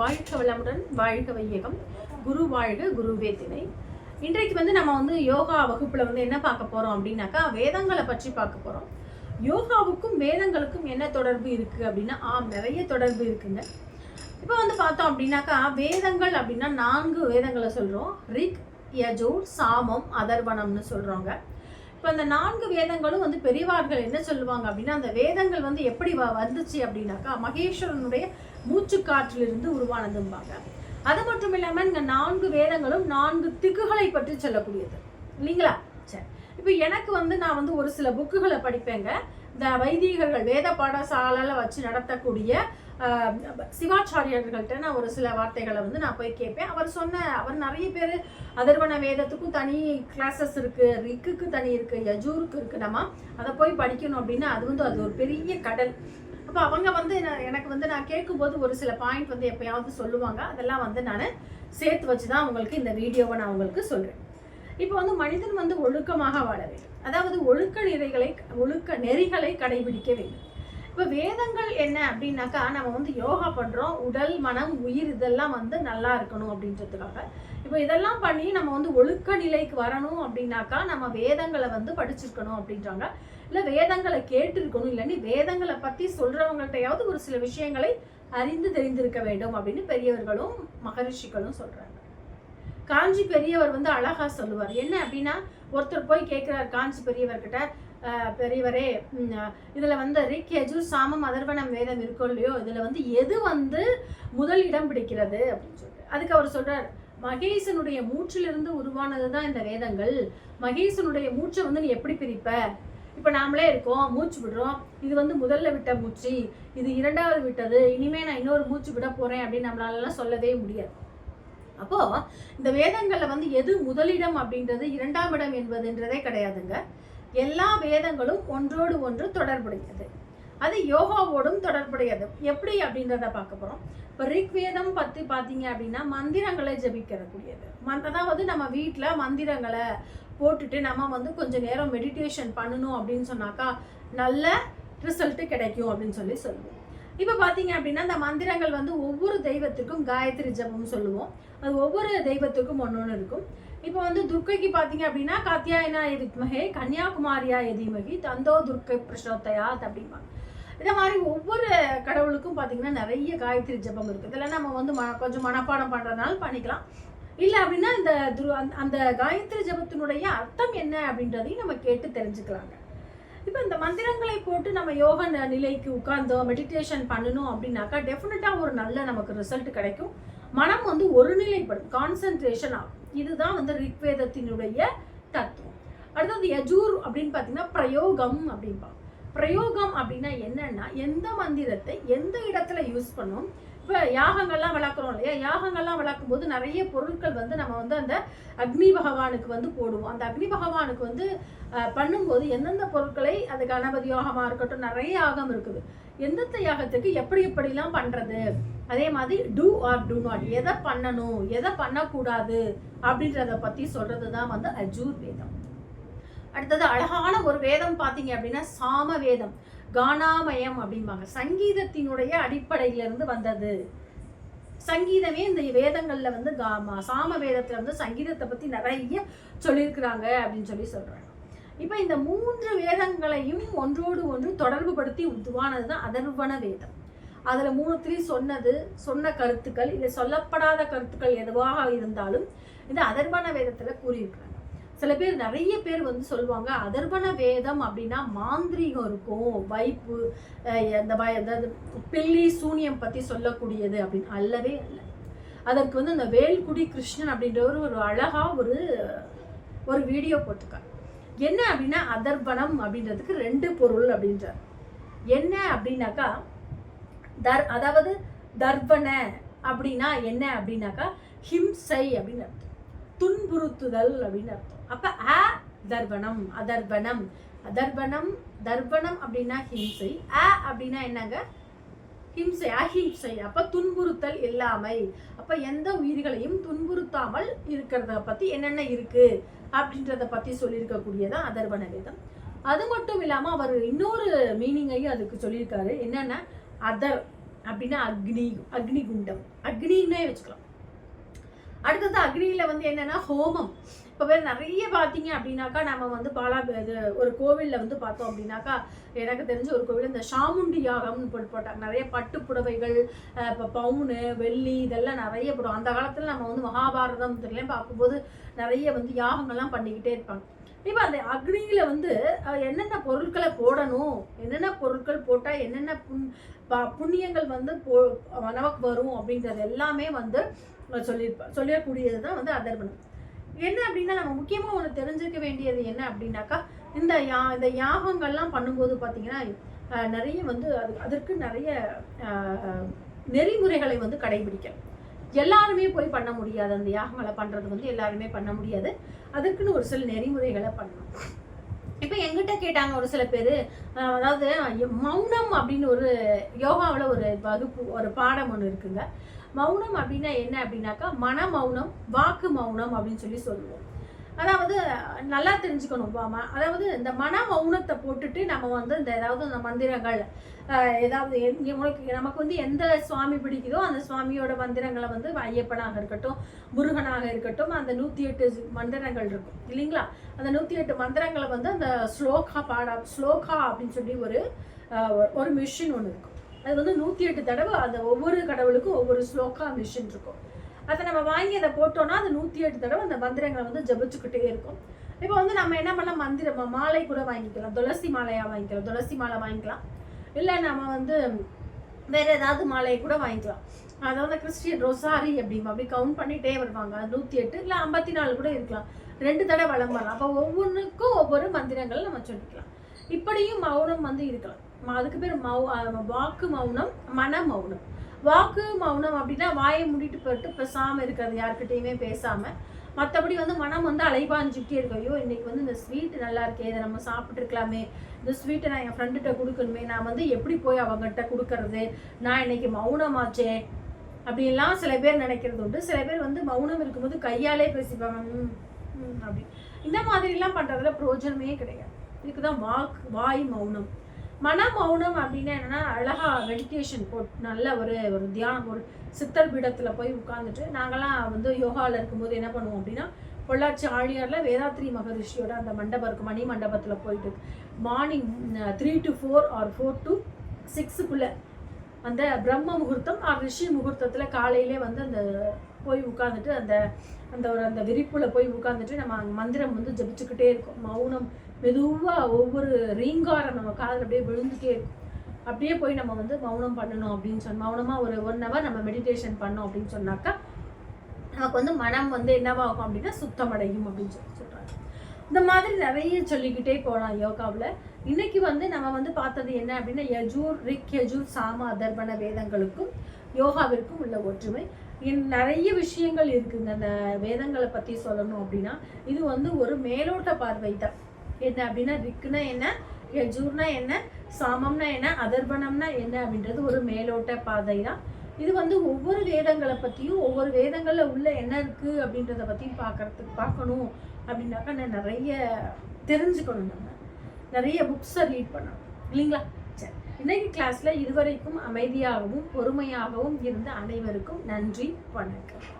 வாழ்க வளமுடன் வாழ்க வையகம். குரு வாழ்க குருவே திணை. இன்றைக்கு வந்து நம்ம வந்து யோகா வகுப்புல வந்து என்ன பார்க்க போறோம் அப்படின்னாக்கா வேதங்களை பற்றி பார்க்க போறோம். யோகாவுக்கும் வேதங்களுக்கும் என்ன தொடர்பு இருக்கு அப்படின்னா ஆம் நிறைய தொடர்பு இருக்குங்க. இப்போ வந்து பார்த்தோம் அப்படின்னாக்கா வேதங்கள் அப்படின்னா நான்கு வேதங்களை சொல்றோம். ரிக் யஜூர் சாமம் அதர்வனம்னு சொல்றோங்க. இப்போ அந்த நான்கு வேதங்களும் வந்து பெரியவார்கள் என்ன சொல்லுவாங்க அப்படின்னா அந்த வேதங்கள் வந்து எப்படி வ- வந்துச்சு அப்படின்னாக்கா மகேஸ்வரனுடைய மூச்சுக்காற்றிலிருந்து உருவானதும்பாங்க. அது மட்டும் இல்லாமல் இந்த நான்கு வேதங்களும் நான்கு திக்குகளை பற்றி சொல்லக்கூடியது. இல்லைங்களா? சரி இப்போ எனக்கு வந்து நான் வந்து ஒரு சில புக்குகளை படிப்பேங்க. இந்த வைதிகர்கள் வேத பாடசாலையில் வச்சு நடத்தக்கூடிய சிவாச்சாரியர்கள்ட்ட நான் ஒரு சில வார்த்தைகளை வந்து நான் போய் கேட்பேன். அவர் சொன்ன அவர் நிறைய பேர் அதர்வன வேதத்துக்கும் தனி கிளாஸஸ் இருக்குது ரிக்குக்கு தனி இருக்குது யஜூருக்கு இருக்கு. நம்ம அதை போய் படிக்கணும் அப்படின்னா அது வந்து அது ஒரு பெரிய கடல். அப்போ அவங்க வந்து நான் எனக்கு வந்து நான் கேட்கும்போது ஒரு சில பாயிண்ட் வந்து எப்பயாவது சொல்லுவாங்க. அதெல்லாம் வந்து நான் சேர்த்து வச்சு தான் உங்களுக்கு இந்த வீடியோவை நான் உங்களுக்கு சொல்கிறேன் இப்போ வந்து மனிதன் வந்து ஒழுக்கமாக வாழ வேண்டும். அதாவது ஒழுக்க நிறைகளை ஒழுக்க நெறிகளை கடைபிடிக்க வேண்டும். இப்போ வேதங்கள் என்ன அப்படின்னாக்கா நம்ம வந்து யோகா பண்ணுறோம் உடல் மனம் உயிர் இதெல்லாம் வந்து நல்லா இருக்கணும் அப்படின்றதுக்காக. இப்போ இதெல்லாம் பண்ணி நம்ம வந்து ஒழுக்க நிலைக்கு வரணும் அப்படின்னாக்கா நம்ம வேதங்களை வந்து படிச்சிருக்கணும் அப்படின்றாங்க. இல்லை வேதங்களை கேட்டிருக்கணும் இல்லைன்னு வேதங்களை பற்றி சொல்கிறவங்கள்ட்டையாவது ஒரு சில விஷயங்களை அறிந்து தெரிந்திருக்க வேண்டும் அப்படின்னு பெரியவர்களும் மகரிஷிகளும் சொல்கிறாங்க காஞ்சி பெரியவர் வந்து அழகா சொல்லுவார். என்ன அப்படின்னா ஒருத்தர் போய் கேட்குறார் காஞ்சி பெரியவர்கிட்ட பெரியவரே இதில் வந்து ரிக்கேஜு சாமம் அதர்வனம் வேதம் இருக்கோ இல்லையோ இதில் வந்து எது வந்து முதல் இடம் பிடிக்கிறது அப்படின்னு சொல்லிட்டு. அதுக்கு அவர் சொல்கிறார் மகேசனுடைய மூச்சிலிருந்து உருவானது தான் இந்த வேதங்கள். மகேசனுடைய மூச்சை வந்து நீ எப்படி பிரிப்ப? இப்போ நாமளே இருக்கோம் மூச்சு விடுறோம் இது வந்து முதல்ல விட்ட மூச்சு இது இரண்டாவது விட்டது இனிமே நான் இன்னொரு மூச்சு விட போகிறேன் அப்படின்னு நம்மளாலலாம் சொல்லவே முடியாது. அப்போது இந்த வேதங்களில் வந்து எது முதலிடம் அப்படின்றது இரண்டாம் இடம் என்பதுன்றதே கிடையாதுங்க. எல்லா வேதங்களும் ஒன்றோடு ஒன்று தொடர்புடையது. அது யோகாவோடும் தொடர்புடையது. எப்படி அப்படின்றத பார்க்க போகிறோம் இப்போ ரிக்வேதம் பற்றி பார்த்தீங்க அப்படின்னா மந்திரங்களை ஜபிக்கிறக்கூடியது மந்த் அதாவது நம்ம வீட்டில் மந்திரங்களை போட்டுட்டு நம்ம வந்து கொஞ்சம் நேரம் மெடிடேஷன் பண்ணணும் அப்படின்னு சொன்னாக்கா நல்ல ரிசல்ட்டு கிடைக்கும் அப்படின்னு சொல்லி சொல்லுவோம். இப்போ பார்த்தீங்க அப்படின்னா இந்த மந்திரங்கள் வந்து ஒவ்வொரு தெய்வத்துக்கும் காயத்ரி ஜபம் சொல்லுவோம். அது ஒவ்வொரு தெய்வத்துக்கும் ஒன்று ஒன்று இருக்கும். இப்போ வந்து துர்க்கைக்கு பார்த்தீங்க அப்படின்னா காத்தியாயனா எதித்மகே கன்னியாகுமாரியா எதிமகி தந்தோ துர்க்கை பிரசோத்தையா அப்படிம்பாங்க இந்த மாதிரி ஒவ்வொரு கடவுளுக்கும் பார்த்தீங்கன்னா நிறைய காயத்ரி ஜபம் இருக்குது இதெல்லாம் நம்ம வந்து ம கொஞ்சம் மனப்பாடம் பண்ணுறதுனால பண்ணிக்கலாம். இல்லை அப்படின்னா இந்த துரு அந்த- அந்த காயத்ரி ஜபத்தினுடைய அர்த்தம் என்ன அப்படின்றதையும் நம்ம கேட்டு தெரிஞ்சுக்கலாங்க. இப்போ இந்த மந்திரங்களை போட்டு நம்ம யோக ந- நிலைக்கு உட்கார்ந்தோம் மெடிடேஷன் பண்ணணும் அப்படின்னாக்கா டெஃபினட்டாக ஒரு நல்ல நமக்கு ரிசல்ட் கிடைக்கும். மனம் வந்து ஒருநிலைப்படும். கான்சென்ட்ரேஷன் ஆகும். இதுதான் வந்து ரிக்வேதத்தினுடைய தத்துவம். அடுத்தது யஜூர் அப்படின்னு பார்த்தீங்கன்னா பிரயோகம் அப்படிம்பாங்க. பிரயோகம் அப்படின்னா என்னன்னா எந்த மந்திரத்தை எந்த இடத்துல யூஸ் பண்ணும்? இப்போ யாகங்கள்லாம் வளர்க்குறோம் இல்லையா? யாகங்கள்லாம் வளர்க்கும் போது நிறைய பொருட்கள் வந்து நம்ம வந்து அந்த அக்னி பகவானுக்கு வந்து போடுவோம். அந்த அக்னி பகவானுக்கு வந்து அஹ், பண்ணும்போது எந்தெந்த பொருட்களை அது கணபதி யோகமாக இருக்கட்டும் நிறைய யாகம் இருக்குது. எந்தெந்த யாகத்துக்கு எப்படி எப்படிலாம் பண்ணுறது அதே மாதிரி டூ ஆர் டூ நாட் எதை பண்ணணும் எதை பண்ணக்கூடாது அப்படின்றத பற்றி சொல்கிறது தான் வந்து அஜூர் வேதம் அடுத்தது அழகான ஒரு வேதம் பார்த்தீங்க அப்படின்னா சாம வேதம் கானாமயம் அப்படிம்பாங்க. சங்கீதத்தினுடைய அடிப்படையிலிருந்து வந்தது. சங்கீதமே இந்த வேதங்களில் வந்து கா சாம வேதத்தில் வந்து சங்கீதத்தை பற்றி நிறைய சொல்லியிருக்கிறாங்க அப்படின்னு சொல்லி சொல்கிறாங்க இப்போ இந்த மூன்று வேதங்களையும் ஒன்றோடு ஒன்று தொடர்பு படுத்தி உருவானது தான் அதர்வன வேதம். அதில் மூணுத்திலையும் சொன்னது சொன்ன கருத்துக்கள் இல்லை சொல்லப்படாத கருத்துக்கள் எதுவாக இருந்தாலும் இந்த அதர்வன வேதத்தில் கூறியிருக்கிறாங்க. சில பேர் நிறைய பேர் வந்து சொல்லுவாங்க அதர்வன வேதம் அப்படின்னா மாந்திரீகம் இருக்கும் வைப்பு இந்த வ- பில்லி சூனியம் பற்றி சொல்லக்கூடியது அப்படின்னு. அல்லவே அல்ல. அதற்கு வந்து இந்த வேல்குடி கிருஷ்ணன் அப்படின்றவர் ஒரு அழகா ஒரு ஒரு வீடியோ போட்டிருக்கார். என்ன அப்படின்னா அதர்பணம் அப்படின்றதுக்கு ரெண்டு பொருள் அப்படின்றார். என்ன அப்படின்னாக்கா தர் அதாவது தர்பண அப்படின்னா என்ன அப்படின்னாக்கா ஹிம்சை அப்படின்னு அர்த்தம். துன்புறுத்துதல் அப்படின்னு அர்த்தம். அப்ப அ தர்பணம் அதர்பணம் அதர்பணம் தர்பணம் அப்படின்னா ஹிம்சை. அ அப்படின்னா என்னங்க? ஹிம்சை அஹிம்சை. அப்ப துன்புறுத்தல் இல்லாமை. அப்ப எந்த உயிர்களையும் துன்புறுத்தாமல் இருக்கிறத பத்தி என்னென்ன இருக்கு? அப்படின்றத பத்தி சொல்லியிருக்கக்கூடியதான் அதர்வன வேதம். அது மட்டும் இல்லாம அவர் இன்னொரு மீனிங்கையும் அதுக்கு சொல்லியிருக்காரு. என்னன்னா அதர் அப்படின்னா அக்னி அக்னி குண்டம். அக்னின்னே வச்சுக்கலாம். அடுத்தது அக்னியில் வந்து என்னென்னா ஹோமம். இப்போ வேறு நிறைய பார்த்தீங்க அப்படின்னாக்கா நம்ம வந்து பாலா இது ஒரு கோவிலில் வந்து பார்த்தோம் அப்படின்னாக்கா எனக்கு தெரிஞ்ச ஒரு கோவில் இந்த சாமுண்டி யாகம்னு போட்டு போட்டாங்க. நிறைய பட்டு புடவைகள் இப்போ பவுனு வெள்ளி இதெல்லாம் நிறைய போடும் அந்த காலத்தில் நம்ம வந்து மகாபாரதம் தெரியல பார்க்கும்போது நிறைய வந்து யாகங்கள்லாம் பண்ணிக்கிட்டே இருப்பாங்க. இப்போ அந்த அக்னியில் வந்து என்னென்ன பொருட்களை போடணும் என்னென்ன பொருட்கள் போட்டால் என்னென்ன புண் புண்ணியங்கள் வந்து போ நமக்கு வரும் அப்படின்றது எல்லாமே வந்து சொல்லியிருப்பா சொல்லக்கூடியது தான் வந்து அதர்வனம் என்ன அப்படின்னா நம்ம முக்கியமாக ஒன்று தெரிஞ்சுக்க வேண்டியது என்ன அப்படின்னாக்கா இந்த யா இந்த யாகங்கள்லாம் பண்ணும்போது பார்த்தீங்கன்னா நிறைய வந்து அது அதற்கு நிறைய நெறிமுறைகளை வந்து கடைபிடிக்கணும் எல்லாருமே போய் பண்ண முடியாது. அந்த யாகங்களை பண்ணுறது வந்து எல்லாருமே பண்ண முடியாது. அதுக்குன்னு ஒரு சில நெறிமுறைகளை பண்ணணும். இப்போ எங்கிட்ட கேட்டாங்க ஒரு சில பேர் அதாவது மௌனம் அப்படின்னு ஒரு யோகாவில் ஒரு வகுப்பு ஒரு பாடம் ஒன்று இருக்குங்க. மௌனம் அப்படின்னா என்ன அப்படின்னாக்கா மன மௌனம் வாக்கு மௌனம் அப்படின்னு சொல்லி சொல்லுவோம். அதாவது நல்லா தெரிஞ்சுக்கணும் பாமா. அதாவது இந்த மன மௌனத்தை போட்டுட்டு நம்ம வந்து இந்த ஏதாவது இந்த மந்திரங்கள் ஏதாவது உனக்கு நமக்கு வந்து எந்த சுவாமி பிடிக்குதோ அந்த சுவாமியோட மந்திரங்களை வந்து ஐயப்பனாக இருக்கட்டும் முருகனாக இருக்கட்டும் அந்த நூற்றி எட்டு மந்திரங்கள் இருக்கும். இல்லைங்களா? அந்த நூற்றி எட்டு மந்திரங்களை வந்து அந்த ஸ்லோகா பாடா ஸ்லோகா அப்படின்னு சொல்லி ஒரு ஒரு மிஷின் ஒன்று இருக்கும். அது வந்து நூற்றி எட்டு தடவை அந்த ஒவ்வொரு கடவுளுக்கும் ஒவ்வொரு ஸ்லோகா மிஷின் இருக்கும். அதை நம்ம வாங்கி அதை போட்டோம்னா அது நூற்றி எட்டு தடவை அந்த மந்திரங்களை வந்து ஜபிச்சுக்கிட்டே இருக்கும். இப்போ வந்து நம்ம என்ன பண்ணலாம்? மந்திரம் மாலை கூட வாங்கிக்கலாம். துளசி மாலையாக வாங்கிக்கலாம். துளசி மாலை வாங்கிக்கலாம். இல்லை நம்ம வந்து வேறு ஏதாவது மாலையை கூட வாங்கிக்கலாம். அதை வந்து கிறிஸ்டியன் ரொசாரி அப்படிமா அப்படி கவுண்ட் பண்ணிகிட்டே வருவாங்க. அது நூற்றி எட்டு இல்லை ஐம்பத்தி நாலு கூட இருக்கலாம். ரெண்டு தடவை வளம் வரலாம். அப்போ ஒவ்வொன்றுக்கும் ஒவ்வொரு மந்திரங்கள் நம்ம சொல்லிக்கலாம். இப்படியும் மௌனம் வந்து இருக்கலாம். அதுக்கு பேர் மௌ வாக்கு மௌனம் மன மௌனம். வாக்கு மௌனம் அப்படின்னா வாயை மூடிட்டு போட்டு பேசாமல் இருக்கிறது யார்கிட்டயுமே பேசாமல் மற்றபடி வந்து மனம் வந்து அலைபாஞ்சிக்கிட்டே இருக்கும் ஐயோ இன்றைக்கி வந்து இந்த ஸ்வீட் நல்லா இருக்கே இதை நம்ம சாப்பிட்ருக்கலாமே இந்த ஸ்வீட்டை நான் என் ஃப்ரெண்டுகிட்ட கொடுக்கணுமே. நான் வந்து எப்படி போய் அவங்ககிட்ட கொடுக்கறது? நான் இன்னைக்கு மௌனமாச்சே? அப்படின்லாம் சில பேர் நினைக்கிறது உண்டு. சில பேர் வந்து மௌனம் இருக்கும்போது கையாலே பேசிப்பாங்க. அப்படி. இந்த மாதிரிலாம் பண்ணுறதுல பிரயோஜனமே கிடையாது. இதுக்கு தான் வாக் வாய் மௌனம். மன மௌனம் அப்படின்னா என்னன்னா அழகா மெடிடேஷன் போட்டு நல்ல ஒரு ஒரு தியானம் ஒரு சித்தர் பீடத்தில் போய் உட்காந்துட்டு நாங்களாம் வந்து யோகாவில் இருக்கும்போது என்ன பண்ணுவோம் அப்படின்னா பொள்ளாச்சி ஆழியாரில் வேதாத்ரி மகரிஷியோட அந்த மண்டபம் இருக்குது மணி மண்டபத்தில் போயிட்டு morning three to four or four to சிக்ஸுக்குள்ளே அந்த பிரம்ம முகூர்த்தம் ஆர் ரிஷி முகூர்த்தத்தில் காலையிலே வந்து அந்த போய் உட்காந்துட்டு அந்த அந்த ஒரு அந்த விரிப்புல போய் உட்காந்துட்டு நம்ம மந்திரம் வந்து ஜபிச்சுக்கிட்டே இருக்கும். மௌனம் மெதுவாக ஒவ்வொரு ரீங்காரம் நம்ம காதில் அப்படியே விழுந்துட்டே இருக்கும். அப்படியே போய் நம்ம வந்து மௌனம் பண்ணணும் அப்படின்னு சொன்ன மௌனமாக ஒரு ஒன் ஹவர் நம்ம மெடிடேஷன் பண்ணோம் அப்படின்னு சொன்னாக்கா நமக்கு வந்து மனம் வந்து என்னவாகும் அப்படின்னா சுத்தமடையும் அப்படின்னு சொல்லி சொல்கிறாங்க இந்த மாதிரி நிறைய சொல்லிக்கிட்டே போகலாம் யோகாவில். இன்னைக்கு வந்து நம்ம வந்து பார்த்தது என்ன அப்படின்னா யஜூர் ரிக் யஜூர் சாம அதர்பண வேதங்களுக்கும் யோகாவிற்கும் உள்ள ஒற்றுமை. நிறைய விஷயங்கள் இருக்குங்க. அந்த வேதங்களை பற்றி சொல்லணும் அப்படின்னா இது வந்து ஒரு மேலோட்ட பார்வை தான். என்ன அப்படின்னா ரிக்குனா என்ன யஜூர்னா என்ன சாமம்னா என்ன அதர்பணம்னா என்ன அப்படின்றது ஒரு மேலோட்ட பாதை தான் இது வந்து ஒவ்வொரு வேதங்களை பற்றியும் ஒவ்வொரு வேதங்களில் உள்ள என்ன இருக்குது அப்படின்றத பற்றியும் பார்க்கறதுக்கு பார்க்கணும் அப்படின்னாக்கா நான் நிறைய தெரிஞ்சுக்கணும் நம்ம. நிறைய புக்ஸை ரீட் பண்ணணும். இல்லைங்களா? சரி. இன்னைக்கு கிளாஸில் இதுவரைக்கும் அமைதியாகவும் பொறுமையாகவும் இருந்த அனைவருக்கும் நன்றி வணக்கம்.